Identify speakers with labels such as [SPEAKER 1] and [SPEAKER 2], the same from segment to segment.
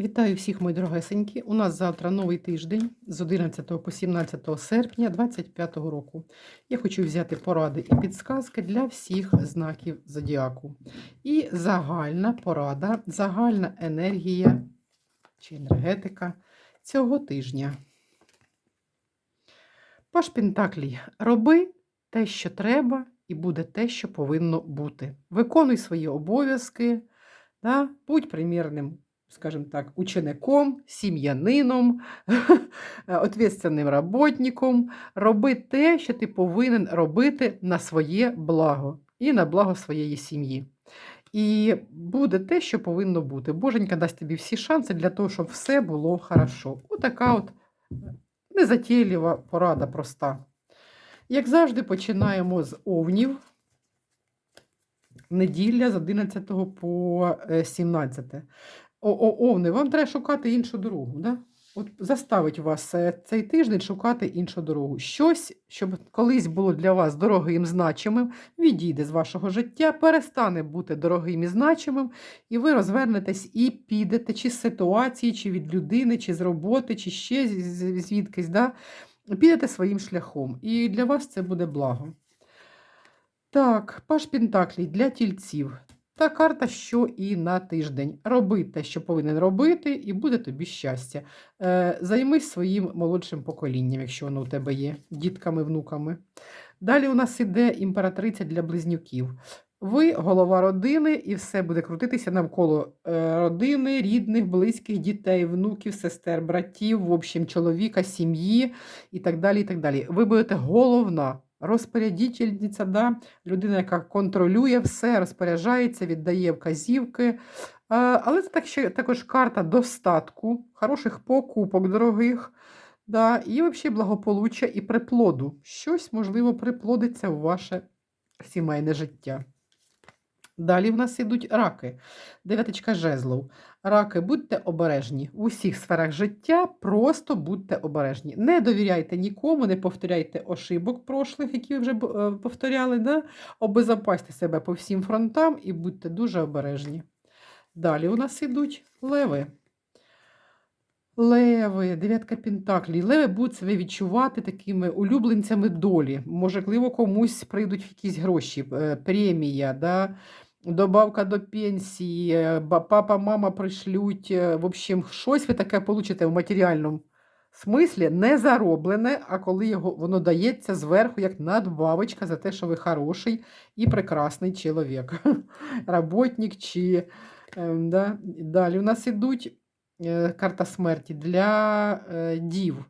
[SPEAKER 1] Вітаю всіх, мої дорогесенькі. У нас завтра новий тиждень з 11 по 17 серпня 2025 року. Я хочу взяти поради і підсказки для всіх знаків зодіаку. І загальна порада, загальна енергія чи енергетика цього тижня. Паш Пентаклій, роби те, що треба, і буде те, що повинно бути. Виконуй свої обов'язки, да? будь примірним скажем так, учеником, сім'янином, ответственним работником. Роби те, що ти повинен робити на своє благо і на благо своєї сім'ї. І буде те, що повинно бути. Боженька дасть тобі всі шанси для того, щоб все було хорошо. Отака от незатійлива порада проста. Як завжди, починаємо з овнів. Неділя з 11 по 17. Овни, вам треба шукати іншу дорогу. Да? От Заставить вас цей тиждень шукати іншу дорогу. Щось, щоб колись було для вас дорогим значимим, відійде з вашого життя, перестане бути дорогим і значимим, і ви розвернетесь і підете чи з ситуації, чи від людини, чи з роботи, чи ще звідкись. Да? Підете своїм шляхом. І для вас це буде благо. Так, Паш Пентаклій для тільців. Та карта, що і на тиждень. Роби те, що повинен робити, і буде тобі щастя. Е, Займись своїм молодшим поколінням, якщо воно у тебе є, дітками, внуками. Далі у нас іде імператриця для близнюків. Ви голова родини, і все буде крутитися навколо е, родини, рідних, близьких, дітей, внуків, сестер, братів, в общем, чоловіка, сім'ї і так далі. і так далі. Ви будете головна розпорядительниця, да? людина, яка контролює все, розпоряджається, віддає вказівки. Але це так ще також карта достатку, хороших покупок дорогих. Да, І взагалі благополуччя і приплоду. Щось, можливо, приплодиться в ваше сімейне життя. Далі в нас ідуть раки. Дев'яточка жезлов. Раки, будьте обережні в усіх сферах життя, просто будьте обережні. Не довіряйте нікому, не повторяйте ошибок прошлих, які ви вже е, повторяли. Да? Обезопасьте себе по всім фронтам і будьте дуже обережні. Далі у нас ідуть леви. Леви, дев'ятка Пентаклі. Леви будуть себе відчувати такими улюбленцями долі. Можливо, комусь прийдуть якісь гроші, е, премія. да? Добавка до пенсії, е, папа, мама пришлють. Е, в общем, щось ви таке получите в матеріальному смислі, не зароблене, а коли його, воно дається зверху, як надбавочка за те, що ви хороший і прекрасний чоловік. Работник чи. Ем, да. Далі у нас ідуть е, карта смерті для дів.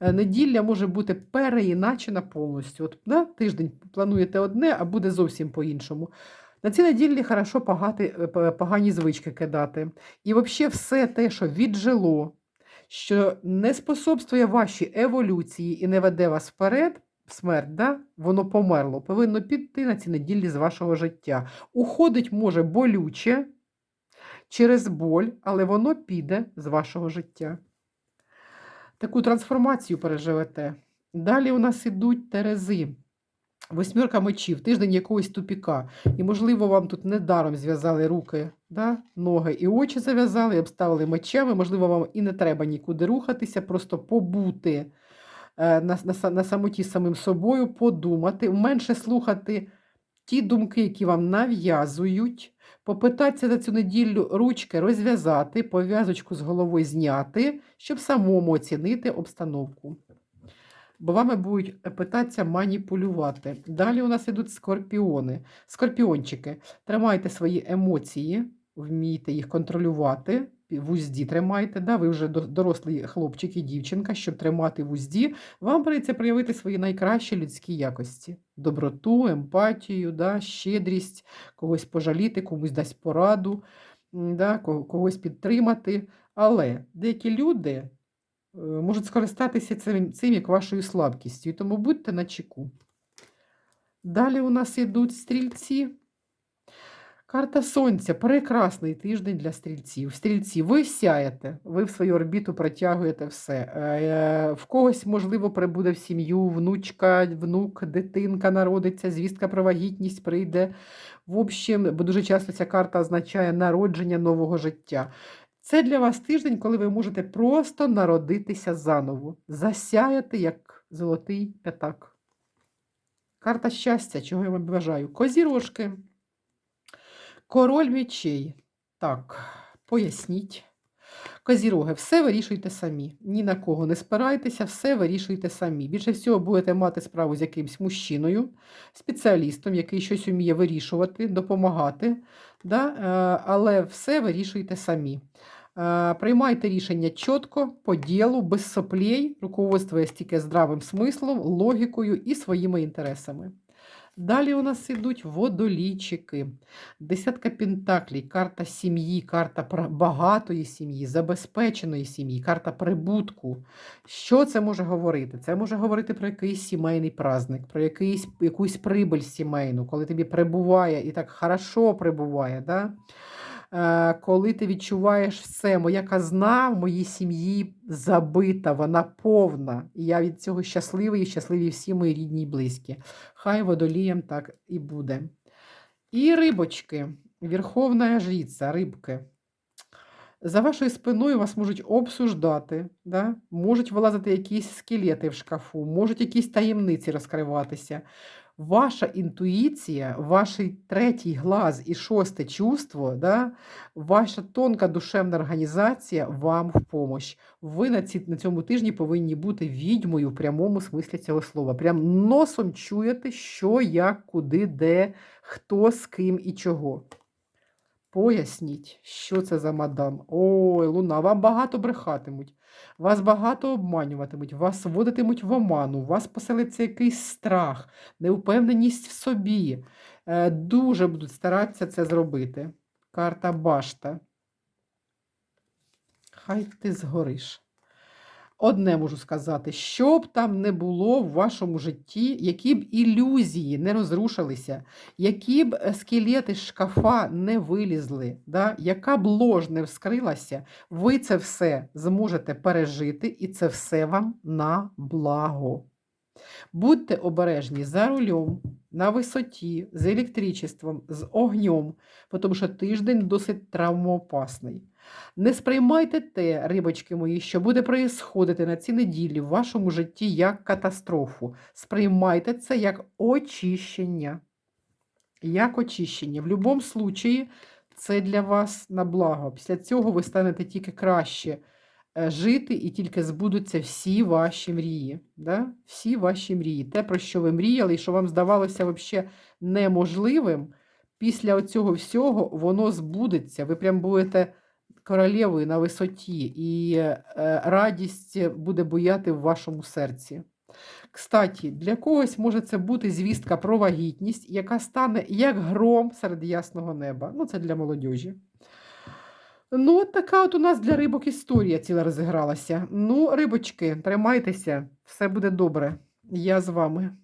[SPEAKER 1] Неділя може бути переіначена повністю. От, да, Тиждень плануєте одне, а буде зовсім по-іншому. На цій неділі хорошо погати, е, погані звички кидати. І взагалі все те, що віджило, що не способствує вашій еволюції і не веде вас вперед, смерть, да? воно померло, повинно піти на ці неділі з вашого життя. Уходить може болюче через боль, але воно піде з вашого життя. Таку трансформацію переживете. Далі у нас ідуть терези. Восьмірка мечів, тиждень якогось тупіка. І, можливо, вам тут недаром зв'язали руки, да? ноги і очі зав'язали, обставили мечами. Можливо, вам і не треба нікуди рухатися, просто побути е, на, на, на самоті самим собою, подумати, менше слухати ті думки, які вам нав'язують, попитатися за цю неділю ручки розв'язати, пов'язочку з головою зняти, щоб самому оцінити обстановку бо вами будуть питатися маніпулювати. Далі у нас йдуть скорпіони. Скорпіончики, тримайте свої емоції, вмійте їх контролювати. В узді тримайте, да, ви вже дорослий хлопчик і дівчинка, щоб тримати в узді, вам прийдеться проявити свої найкращі людські якості: доброту, емпатію, да, щедрість, когось пожаліти, комусь дасть пораду, да, когось підтримати. Але деякі люди Е, можуть скористатися цим, цим як вашою слабкістю, тому будьте на чеку. Далі у нас йдуть стрільці. Карта Сонця прекрасний тиждень для стрільців. Стрільці, ви сяєте, ви в свою орбіту протягуєте все. Е, в когось, можливо, прибуде в сім'ю, внучка, внук, дитинка народиться, звістка про вагітність прийде. В общем, бо дуже часто ця карта означає народження нового життя. Це для вас тиждень, коли ви можете просто народитися заново, засяяти як золотий п'ятак. Карта щастя, чого я вам бажаю. Козірожки. Король мечей. Так, поясніть. Козіроги, все вирішуйте самі. Ні на кого не спирайтеся, все вирішуйте самі. Більше всього будете мати справу з якимсь мужчиною, спеціалістом, який щось вміє вирішувати, допомагати. Да? Е, Але все вирішуйте самі. Е, Приймайте рішення чітко, по ділу, без соплей, руководствуясь тільки здравим смислом, логікою і своїми інтересами. Далі у нас ідуть водолійчики. Десятка пентаклей, карта сім'ї, карта багатої сім'ї, забезпеченої сім'ї, карта прибутку. Що це може говорити? Це може говорити про якийсь сімейний праздник, про якийсь, якусь прибиль сімейну, коли тобі прибуває і так хорошо прибуває. Да? Е, коли ти відчуваєш все, моя казна в моїй сім'ї забита, вона повна. І я від цього щасливий і щасливі всі мої рідні і близькі. Хай водолієм так і буде. І рибочки, Верховна жриця, рибки. За вашою спиною вас можуть обсуждати, да? можуть вилазити якісь скелети в шкафу, можуть якісь таємниці розкриватися. Ваша інтуїція, ваш третій глаз і шосте чувство, да? ваша тонка душевна організація вам в помощь. Ви на, ці, на цьому тижні повинні бути відьмою в прямому смислі цього слова. Прям носом чуєте, що, як, куди, де, хто, з ким і чого. Поясніть, що це за мадам. Ой, луна, вам багато брехатимуть, вас багато обманюватимуть, вас вводитимуть в оману, у вас поселиться якийсь страх, неупевненість в собі. Е, дуже будуть старатися це зробити. Карта башта. Хай ти згориш. Одне можу сказати, що б там не було в вашому житті, які б ілюзії не розрушилися, які б е, скелети шкафа не вилізли, да? яка б лож не вскрилася, ви це все зможете пережити, і це все вам на благо. Будьте обережні за рулем, на висоті, з електричеством, з огнем, тому що тиждень досить травмоопасний. Не сприймайте те, рибочки мої, що буде проїсходити на ці неділі в вашому житті як катастрофу. Сприймайте це як очищення. Як очищення. В будь-якому случаї це для вас на благо. Після цього ви станете тільки краще е, жити і тільки збудуться всі ваші мрії. Да? Всі ваші мрії. Те, про що ви мріяли, і що вам здавалося взагалі неможливим, після цього всього воно збудеться. Ви прям будете королевою на висоті, і е, радість буде буяти в вашому серці. Кстаті, для когось може це бути звістка про вагітність, яка стане як гром серед ясного неба. Ну, це для молодіжі. Ну, от така от у нас для рибок історія ціла розігралася. Ну, рибочки, тримайтеся, все буде добре. Я з вами.